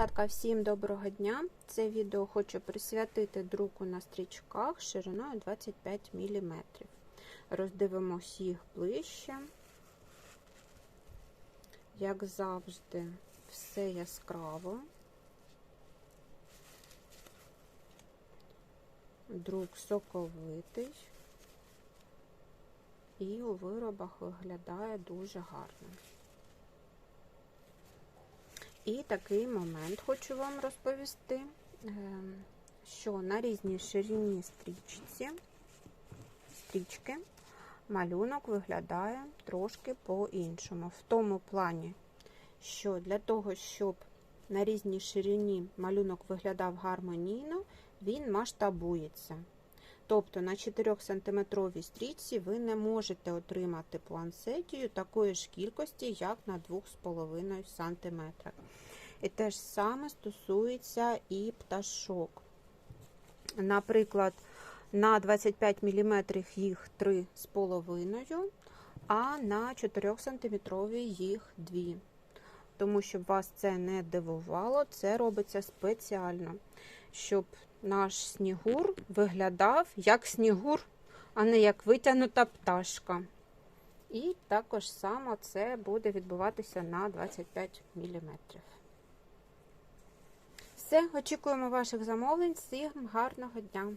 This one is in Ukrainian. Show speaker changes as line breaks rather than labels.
Дівчатка, всім доброго дня! Це відео хочу присвятити друку на стрічках шириною 25 мм. Роздивимось їх ближче. Як завжди, все яскраво. Друк соковитий і у виробах виглядає дуже гарно. І такий момент хочу вам розповісти, ем, що на різній ширині стрічці, стрічки малюнок виглядає трошки по-іншому. В тому плані, що для того, щоб на різній ширині малюнок виглядав гармонійно, він масштабується. Тобто на 4 см стрічці ви не можете отримати пуансетію такої ж кількості, як на 2,5 см. І те ж саме стосується і пташок. Наприклад, на 25 мм їх 3,5, а на 4 см їх 2. Тому, щоб вас це не дивувало, це робиться спеціально, щоб наш снігур виглядав як снігур, а не як витягнута пташка. І також само це буде відбуватися на 25 мм. Все, очікуємо ваших замовлень. Всім гарного дня!